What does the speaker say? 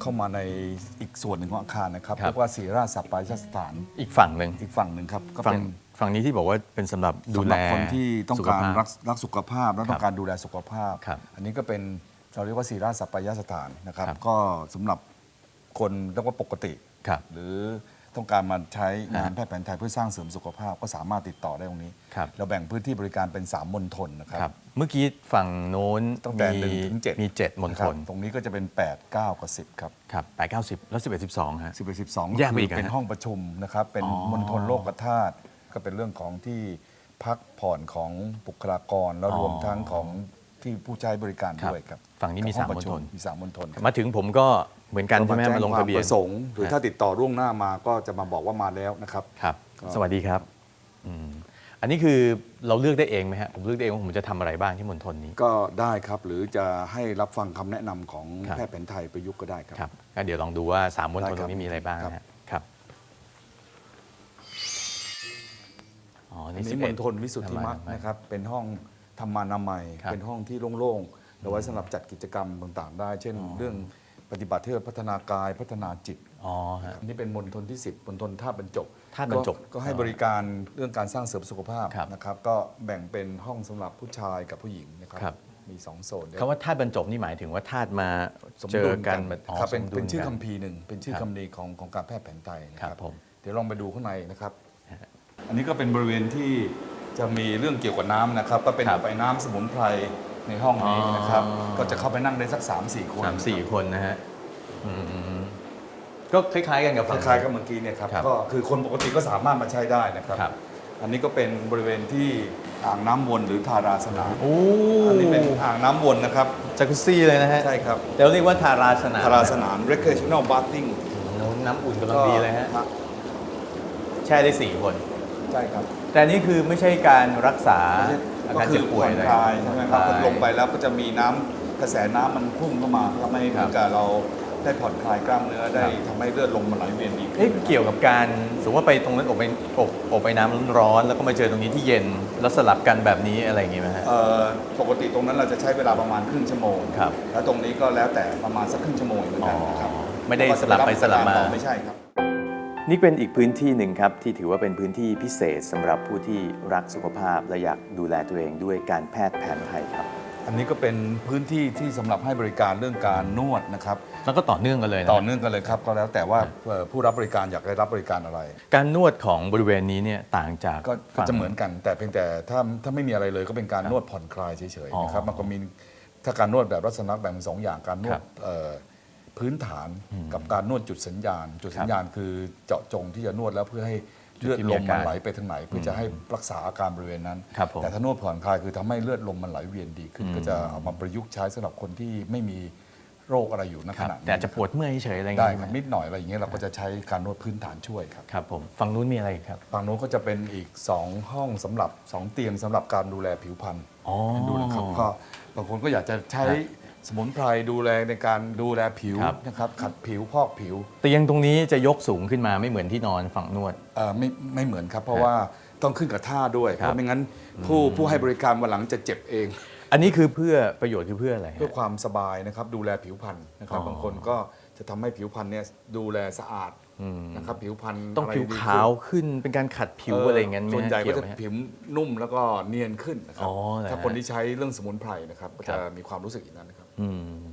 เข้ามาในอีกส่วนหนึ่งของอาคารนะครับครับ เรียกว่าศิริราชสัปปายสถานอีกฝั่งหนึ่งอีกฝั่งหนึ่งครับก็ฝั่งเป็นฝั่งนี้ที่บอกว่าเป็นสำหรับดูสำหแลรับคนที่ต้องสุขการภพ รักรักสุขภาพและครับต้องการดูแลสุขภาพ ครับอันนี้ก็เป็นเราเรียกว่าศิริราชสัปปายสถานนะครับ ครับ ก็สำหรับคนเรียกว่าปกติ ครับ หรือ ต้องการมาใช้งานฮะแพทย์แผนไทยเพื่อสร้างเสริมสุขภาพก็สามารถติดต่อได้ตรงนี้ ครับ เราแบ่งพื้นที่บริการเป็น 3มณฑลนะครับครับ เมื่อกี้ฝั่งโน้นตั้งแต่มีหนึ่งถึงเจ็ดมีเจ็ดมณนะฑครับลตรงนี้ก็จะเป็น 8 9กับ10ครับครับแปดเก้าสิบแล้วสิบเอ็ดสิบสองฮะ 11 12แยกไปอีกคือเป็นฮะห้องประชุมนะครับเป็นอ๋อ มณฑลโลกธาตุก็เป็นเรื่องของที่พักผ่อนของบุคลากรแล้วอ๋อรวมทั้งของที่ผู้ใช้บริการครับด้วยครับฝั่งนี้มีกับห้อสามประชุมณฑล มีสามมณฑลครับ มาถึงผมก็ เหมือนกันใช่ไหมก็มาลงทะเบียแจ้นความประสงค์หรือฮะถ้าติดต่อล่วงหน้ามาก็จะมาบอกว่ามาแล้วนะครับครับก็สวัสดีครับอืมอันนี้คือเราเลือกได้เองไหมฮะผมเลือกได้เองว่าผมจะทำอะไรบ้างที่มณฑลนี้ก็ได้ครับ หรือจะให้รับฟังคำแนะนำของครับแพทย์แผนไทยประยุกต์ก็ได้ครับครับงั้นเดี๋ยวลองดูว่าสามมณฑลได้ครับตรงนี้มีอะไรบ้างครับนะฮะครับอ๋ออันนี่นี้สิบมเอ็ดณฑลวิสุทธิมรรคนะครับเป็นห้องธรรมานามัยครับเป็นห้องที่โล่งๆเราไว้สำหรับจัดกิจกรรมต่างๆ ได้ เช่น เรื่อง ปฏิบัติเพื่อพัฒนากายพัฒนาจิตอ๋อฮะ อันนี้เป็นมณฑลที่ 10มณฑลท่าบรรจบท่าบรรจบก็ก็ให้บริการเรื่องการสร้างเสริมสุขภาพครับนะครับ ก็แบ่งเป็นห้องสำหรับผู้ชายกับผู้หญิงนะครับครับ มีสองโซนคำว่าธาตุบรรจบนี่หมายถึงว่าธาตุมาสมเจดุอลกักันนมาอ๋อครับเป็นสมดุลเป็นชื่อกั คัมภีร์หนึ่งเป็นชื่อครับคัมภีร์ของของการแพทย์แผนไทยนะคครัรับบผมเดี๋ยวลองไปดูข้างในนะครับ อันนี้ก็เป็นบริเวณที่จะมีเรื่องเกี่ยวกับน้ำนะครับ ก็เป็นครับ ไปน้ำสมุนไพร ในห้องนี้นะครับ อ๋อ ก็จะเข้าไปนั่งได้สัก 3 4 คนสามสี่คนนะฮะอืมก็คล้ายๆกันกับคฝั่ง ล้ายๆกับเมื่อกี้เนี่ยครับ ครับ ก็คือคนปกติก็สามารถมาใช้ได้นะครับ ครับอันนี้ก็เป็นบริเวณที่อ่างน้ำวนหรือทาราสนามโอ้อันนี้เป็นอ่างน้ำวนนะครับจากุซี่เลยนะฮะใช่ครับเดี๋ยวเรียกว่าทาราสนามทาราสนาม recreational bathing โอ้น้ำอุ่นกำลังดีเลยฮะครับแช่ได้สี่คน ใช่ครับแต่อันนี่คือไม่ใช่การรักษา อาก็การคืเจ็อบป่ผ่วอยนเลยคลายใช่ไหมครับผ่อนลงไปแล้วก็จะมีน้ำกระแสน้ำมันพุ่งเข้ามาทำให้เหมือนกับเราได้ผ่อนคลายกล้ามเนื้อได้ทำให้เลือดลมมันไหลเวียนดีขึ้เอ๊ะนเกี่ยวกับการสมมติว่าไปตรงนั้นอบไปอบอบไปน้ำร้อนๆแล้วก็มาเจอตรงนี้ที่เย็นแล้วสลับกันแบบนี้อะไรอย่างงี้ไหมฮะ เอ่อปกติตรงนั้นเราจะใช้เวลาประมาณครึ่งชั่วโมง ครับแล้วตรงนี้ก็แล้วแต่ประมาณสักครึ่งชั่วโมงเหมือนกันนะครับอ๋อไม่ได้สลับไปสลับมาไม่ใช่ครับ นี่เป็นอีกพื้นที่หนึ่งครับ ที่ถือว่าเป็นพื้นที่พิเศษสำหรับผู้ที่รักสุขภาพ และอยากดูแลตัวเองด้วยการแพทย์แผนไทยครับ อันนี้ก็เป็นพื้นที่ที่สำหรับให้บริการเรื่องการนวดนะครับแล้วก็ต่อเนื่องกันเลยนะต่อเนื่องกันเลยครับก็แล้วแต่ว่าเอ่อผู้รับบริการอยากได้รับบริการอะไร การนวดของบริเวณนี้เนี่ยต่างจากก็ก็ฝั่งจะเหมือนกัน แต่เพียงแต่ถ้าถ้าไม่มีอะไรเลยก็เป็นการครับนวดผ่อนคลายเฉยอ๋อๆนะครับมันก็มีถ้าการนวดแบบลักษณะแบ่งเป็นสองอย่างการนวครัดบเอ่อ พื้นฐานกับการนวดจุดสัญญาณ จุดสัญญาณคือเจาะจงที่จะนวดแล้วเพื่อให้เลือดจุดที่มีลอามการมันไหลไปทางไหน เพื่อจะให้รักษาอาการบริเวณนั้นครับผมแต่ถ้านวดผ่อนคลายคือทำให้เลือดลมมันไหลเวียนดีขึ้น ก็จะเอามาประยุกต์ใช้สำหรับคนที่ไม่มีโรคอะไรอยู่ณคขรับณะนี้แต่อาจจะปวดเมื่อยเฉยๆอะไรอย่างได้เงี้ยครับนิดหน่อยอะไรอย่างเงี้ยเราก็จะใช้การนวดพื้นฐานช่วยครับครับผมฝั่งนู้นมีอะไรอีกครับฝั่งโน้นก็จะเป็นอีก 2 ห้องสำหรับ 2 เตียงสำหรับการดูแลผิวพรรณอ๋อดูนะครับก็บางคนก็อยากจะใช้ครับ สมุนไพรดูแลในการดูแลผิวครับ นะครับ ขัดผิวพอกผิวเตียงตรงนี้จะยกสูงขึ้นมาไม่เหมือนที่นอนฝั่งนวด เอ่อไม่ไม่เหมือนครับ เพราะครับว่าต้องขึ้นกับท่าด้วยคเพรับ ราะไม่งั้นผู้ผู้ให้บริการวันหลังจะเจ็บเอง อันนี้คือเพื่อประโยชน์คือเพื่ออะไรฮะ เพื่อความสบายนะครับ ดูแลผิวพรรณนะครับอ๋อ บางคนก็จะทำให้ผิวพรรณเนี่ยดูแลสะอาดอืม นะครับผิวพรรณต้องะไรผิวดีขาวขึ้นขึ้นเป็นการขัดผิวอะไรอย่างเงี้ยไหมฮะส่วนใหญ่ก็เยวจะไหมฮผิวนุ่มแล้วก็เนียนขึ้นนะครับอ๋อเหรอฮะถ้าคนที่ใช้เรื่องสมุนไพรนะครับก็ครัจะบมีความรู้สึกอย่างนั้นนะครับอืม